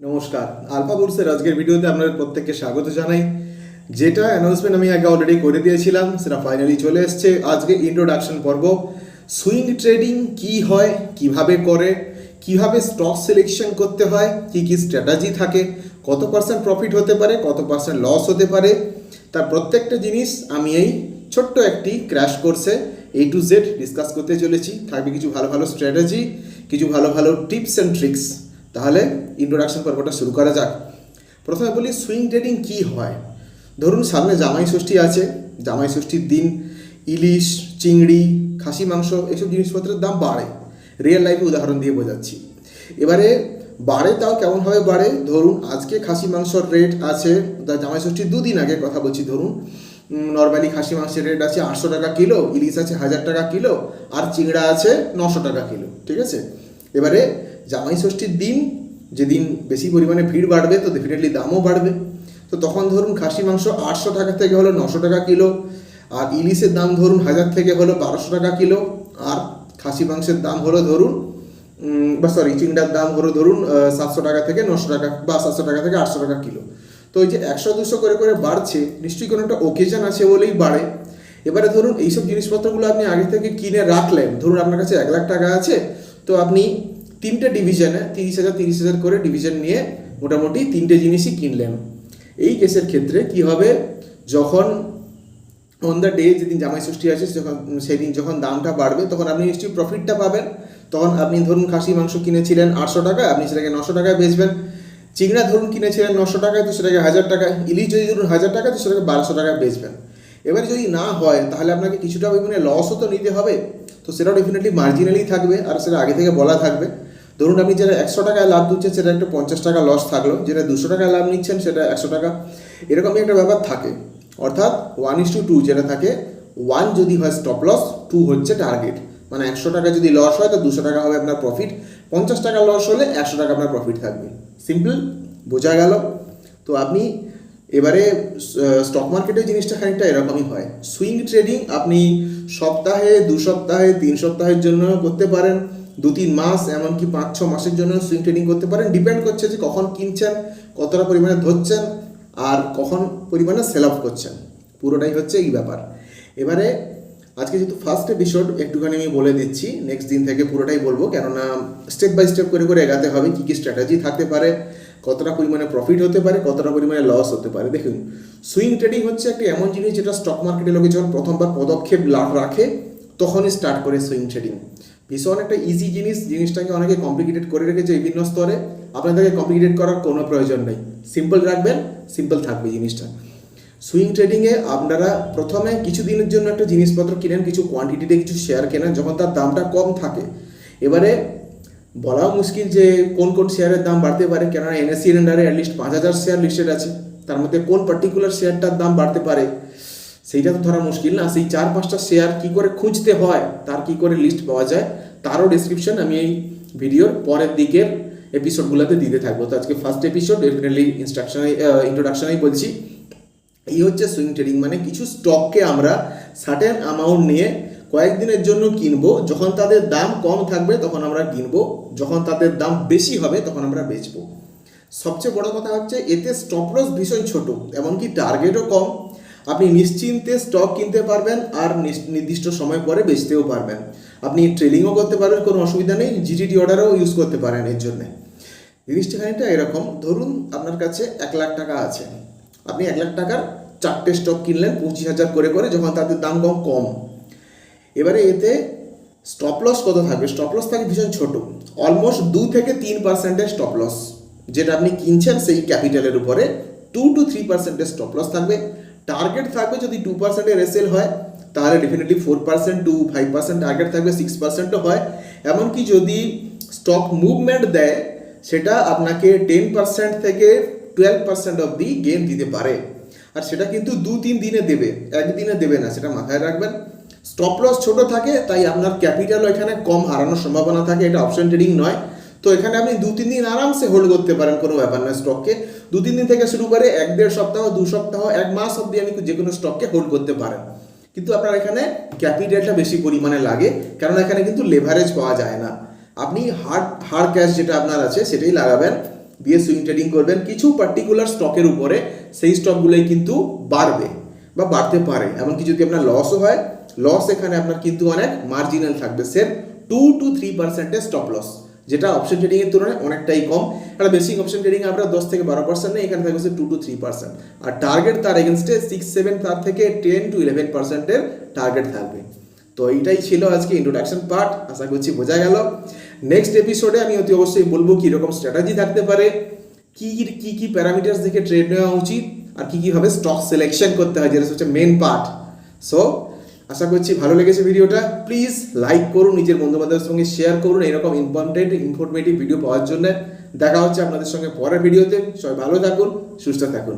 নমস্কার। আলফা বুটসের আজকের ভিডিওতে আপনাদের প্রত্যেককে স্বাগত জানাই। যেটা অ্যানাউন্সমেন্ট আমি আগে অলরেডি করে দিয়েছিলাম, সেটা ফাইনালি চলে এসছে। আজকে ইন্ট্রোডাকশন পর্ব সুইং ট্রেডিং কি হয়, কীভাবে করে, কীভাবে স্টক সিলেকশন করতে হয়, কি কি স্ট্র্যাটাজি থাকে, কত পার্সেন্ট প্রফিট হতে পারে, কত পার্সেন্ট লস হতে পারে, তার প্রত্যেকটা জিনিস আমি এই ছোট্ট একটি ক্র্যাশ কোর্সে এ টু জেড ডিসকাস করতে চলেছি। থাকবে কিছু ভালো ভালো স্ট্র্যাটাজি কিছু ভালো ভালো টিপস অ্যান্ড ট্রিক্স তাহলে ইন্ট্রোডাকশন পর্বটা শুরু করা যাক। প্রথমে বলি সুইং ট্রেডিং কি হয়? ধরুন সামনে জামাই ষষ্ঠী আছে, জামাই ষষ্ঠীর দিন ইলিশ, চিংড়ি, খাসি, মাংস এসব জিনিসপত্রের দাম বাড়ে। রিয়েল লাইফে উদাহরণ দিয়ে বোঝাচ্ছি। এবারে বাড়ে তাও কেমনভাবে বাড়ে? ধরুন আজকে খাসি, মাংসর রেট আছে, তা জামাই ষষ্ঠীর দুদিন আগে কথা বলছি, ধরুন নর্মালি খাসি, মাংসের রেট আছে আটশো টাকা কিলো, ইলিশ আছে হাজার টাকা কিলো, আর চিংড়া আছে নশো টাকা কিলো, ঠিক আছে? এবারে জামাই ষষ্ঠীর দিন যেদিন বেশি পরিমাণে ভিড় বাড়বে, তো ডেফিনেটলি দামও বাড়বে। তো তখন ধরুন খাসি, মাংস আটশো টাকা থেকে হলো নশো টাকা কিলো, আর ইলিশের দাম ধরুন হাজার থেকে হলো বারোশো টাকা কিলো, আর খাসি, মাংসের দাম হলো ধরুন বা সরি চিংড়ার দাম হলো ধরুন সাতশো টাকা থেকে নশো টাকা বা সাতশো টাকা থেকে আটশো টাকা কিলো। তো এই যে একশো, দুশো করে করে বাড়ছে, নিশ্চয়ই কোনো একটা ওকেশন আছে বলেই বাড়ে। এবারে ধরুন এইসব জিনিসপত্রগুলো আপনি আগে থেকে কিনে রাখলেন, ধরুন আপনার কাছে এক লাখ টাকা আছে, তো আপনি তিনটে ডিভিশনে তিরিশ হাজার তিরিশ হাজার করে ডিভিশন নিয়ে মোটামুটি তিনটে জিনিসই কিনলেন। এই কেসের ক্ষেত্রে কি হবে? যখন অন দ্য ডে যেদিন জামাই ষষ্ঠী আছে যখন, সেদিন যখন দামটা বাড়বে, তখন আপনি নিশ্চয়ই প্রফিটটা পাবেন। তখন আপনি ধরুন খাসি, মাংস কিনেছিলেন আটশো টাকা আপনি সেটাকে নশো টাকায় বেচবেন। চিংড়া ধরুন কিনেছিলেন নশো টাকায়, তো সেটাকে হাজার টাকায়। ইলিশ যদি ধরুন হাজার টাকা তো সেটাকে বারোশো টাকায় বেচবেন। এবারে যদি না হয়, তাহলে আপনাকে কিছুটা পরিমাণে লসও তো নিতে হবে। তো সেটাও ডেফিনেটলি মার্জিনালি থাকবে, আর সেটা আগে থেকে বলা থাকবে। ধরুন আপনি যেটা একশো টাকায় লাভ দিচ্ছেন, সেটা একটা পঞ্চাশ টাকা লস থাকল। যেটা দুশো টাকায় লাভ নিচ্ছেন, সেটা একশো টাকা। এরকমই একটা ব্যাপার থাকে। অর্থাৎ ওয়ান ইস টু টু যেটা থাকে ওয়ান যদি হয় স্টপ লস টু হচ্ছে টার্গেট মানে একশো টাকা যদি লস হয়, তো দুশো টাকা হবে আপনার প্রফিট পঞ্চাশ টাকা লস হলে একশো টাকা আপনার প্রফিট থাকবে। সিম্পল বোঝা গেল? তো আপনি এবারে স্টক মার্কেটের জিনিসটা খানিকটা এরকমই হয়। সুইং ট্রেডিং আপনি সপ্তাহে, দু সপ্তাহে, তিন সপ্তাহের জন্য করতে পারেন। দু তিন মাস, এমনকি পাঁচ ছ মাসের জন্য সুইং ট্রেডিং করতে পারেন। ডিপেন্ড করছে যে কখন কিনছেন, কতটা পরিমাণে ধরছেন, আর কখন পরিমাণে সেল অফ করছেন। পুরোটাই হচ্ছে এই ব্যাপার। এবারে, আজকে যেহেতু ফার্স্ট এপিসোড একটুখানি আমি বলে দিচ্ছি। নেক্সট দিন থেকে পুরোটাই বলব, কেননা স্টেপ বাই স্টেপ করে করে এগাতে হবে, কী কী স্ট্র্যাটেজি থাকতে পারে, কতটা পরিমাণে প্রফিট হতে পারে, কতটা পরিমাণে লস হতে পারে। দেখুন সুইং ট্রেডিং হচ্ছে একটা এমন জিনিস যেটা স্টক মার্কেটে লোকে যখন প্রথমবার পদক্ষেপ লাভ রাখে, তখনই স্টার্ট করে সুইং ট্রেডিং ভীষণ একটা ইজি জিনিস, জিনিসটাকে অনেকে কমপ্লিকেটেড করে রেখেছে বিভিন্ন স্তরে। আপনাদেরকে কমপ্লিকেটেড করার কোনো প্রয়োজন নেই। সিম্পল রাখবেন সিম্পল থাকবে জিনিসটা। সুইং ট্রেডিংয়ে আপনারা প্রথমে কিছু দিনের জন্য একটা জিনিসপত্র কিনেন, কিছু কোয়ান্টিটিতে কিছু শেয়ার কেনেন, যখন তার দামটা কম থাকে। এবারে বলাও মুশকিল যে কোন কোন শেয়ারের দাম বাড়তে পারে, কেননা এনএসসি এর আন্ডারে অ্যাটলিস্ট পাঁচ হাজার শেয়ার লিস্টেড আছে। তার মধ্যে কোন পার্টিকুলার শেয়ারটার দাম বাড়তে পারে সেইটা তো ধরা মুশকিল না। সেই চার পাঁচটা শেয়ার কি করে খুঁজতে হয়, তার কি করে লিস্ট পাওয়া যায়, তারও ডিসক্রিপশন আমি এই ভিডিওর পরের দিকের এপিসোডগুলোতে দিতে থাকব। তো আজকে ফার্স্ট এপিসোড ডেফিনেটলি ইনস্ট্রাকশনে ইন্ট্রোডাকশনেই বলছি। এই হচ্ছে সুইং ট্রেডিং মানে কিছু স্টককে আমরা সার্টেন অ্যামাউন্ট নিয়ে কয়েকদিনের জন্য কিনবো, যখন তাদের দাম কম থাকবে তখন আমরা কিনবো, যখন তাদের দাম বেশি হবে তখন আমরা বেচবো। সবচেয়ে বড় কথা হচ্ছে, এতে স্টপ লস ভীষণ ছোট, এমনকি টার্গেটও কম। আপনি নিশ্চিন্তে স্টক কিনতে পারবেন আর নির্দিষ্ট সময় পরে বেচতেও পারবেন। আপনি ট্রেডিংও করতে পারবেন, কোনো অসুবিধা নেই জিটিডি অর্ডারও ইউজ করতে পারেন এর জন্যে। জিনিসটা খানিকটা এরকম, ধরুন আপনার কাছে এক লাখ টাকা আছে। আপনি এক লাখ টাকার চারটে স্টক কিনলেন, পঁচিশ হাজার করে করে, যখন তাদের দাম কম কম। এবারে এতে স্টপ লস কত থাকবে? স্টপ লস থাকে ভীষণ ছোট। অলমোস্ট দু থেকে তিন পার্সেন্টের স্টপ লস যেটা আপনি কিনছেন, সেই ক্যাপিটালের উপরে টু টু থ্রি পার্সেন্টের স্টপ লস থাকবে। টার্গেট থাকবে যদি টু পার্সেন্টের এসএল হয়, তাহলে definitely four percent to five percent target থাকবে সিক্স পার্সেন্টও হয়। এমনকি যদি স্টক মুভমেন্ট দেয়, সেটা আপনাকে টেন পার্সেন্ট থেকে টুয়েলভ পার্সেন্ট অবধি গেম দিতে পারে। আর সেটা কিন্তু দু তিন দিনে দেবে, একদিনে দেবে না, সেটা মাথায় রাখবেন। স্টপ লস ছোটো থাকে, তাই আপনার ক্যাপিটাল এখানে কম হারানোর সম্ভাবনা থাকে, এটা অপশন ট্রেডিং নয়। তো এখানে আপনি দু, তিন দিন আরামসে হোল্ড করতে পারেন, কোনো ব্যাপার না স্টককে দু, তিন দিন থেকে শুরু করে এক দেড় সপ্তাহ, দু সপ্তাহ, এক মাস অব্দি আপনি যে কোনো স্টককে হোল্ড করতে পারেন। কিন্তু আপনার এখানে ক্যাপিটালটা বেশি পরিমাণে লাগে কারণ এখানে কিন্তু লেভারেজ পাওয়া যায় না। আপনি হার্ড হার্ড ক্যাশ যেটা আপনার আছে, সেটাই লাগাবেন, দিয়ে সুইং ট্রেডিং করবেন। কিছু পার্টিকুলার স্টকের উপরে সেই স্টকগুলোই কিন্তু বাড়বে বা বাড়তে পারে। এমনকি যদি আপনার লসও হয় লস এখানে আপনার কিন্তু অনেক মার্জিনাল থাকবে। স্যার টু টু থ্রি পার্সেন্টের স্টপ লস যেটা অপশন ট্রেডিং এর তুলনায় অনেকটাই কম। একটা বেসিক অপশন ট্রেডিং আমরা দশ থেকে বারো পার্সেন্ট নেই, এখানে থাকবে টু টু থ্রি পার্সেন্ট আর টার্গেট তার এগেনস্টে সিক্স সেভেন তার থেকে টেন টু ইলেভেন পার্সেন্টের টার্গেট থাকবে। তো এইটাই ছিল আজকে ইন্ট্রোডাকশন পার্ট আশা করছি বোঝা গেল। নেক্সট এপিসোডে আমি অতি অবশ্যই বলব কীরকম স্ট্র্যাটাজি থাকতে পারে, কী কী কী প্যারামিটার্স দেখে ট্রেড নেওয়া উচিত, আর কী কীভাবে স্টক সিলেকশন করতে হয়, যেটা হচ্ছে মেন পার্ট সো আশা করছি ভালো লেগেছে ভিডিওটা। প্লিজ লাইক করুন, নিজের বন্ধু বান্ধবের সঙ্গে শেয়ার করুন এরকম ইম্পর্টেন্ট ইনফরমেটিভ ভিডিও পাওয়ার জন্য। দেখা হচ্ছে আপনাদের সঙ্গে পরের ভিডিওতে সবাই ভালো থাকুন, সুস্থ থাকুন।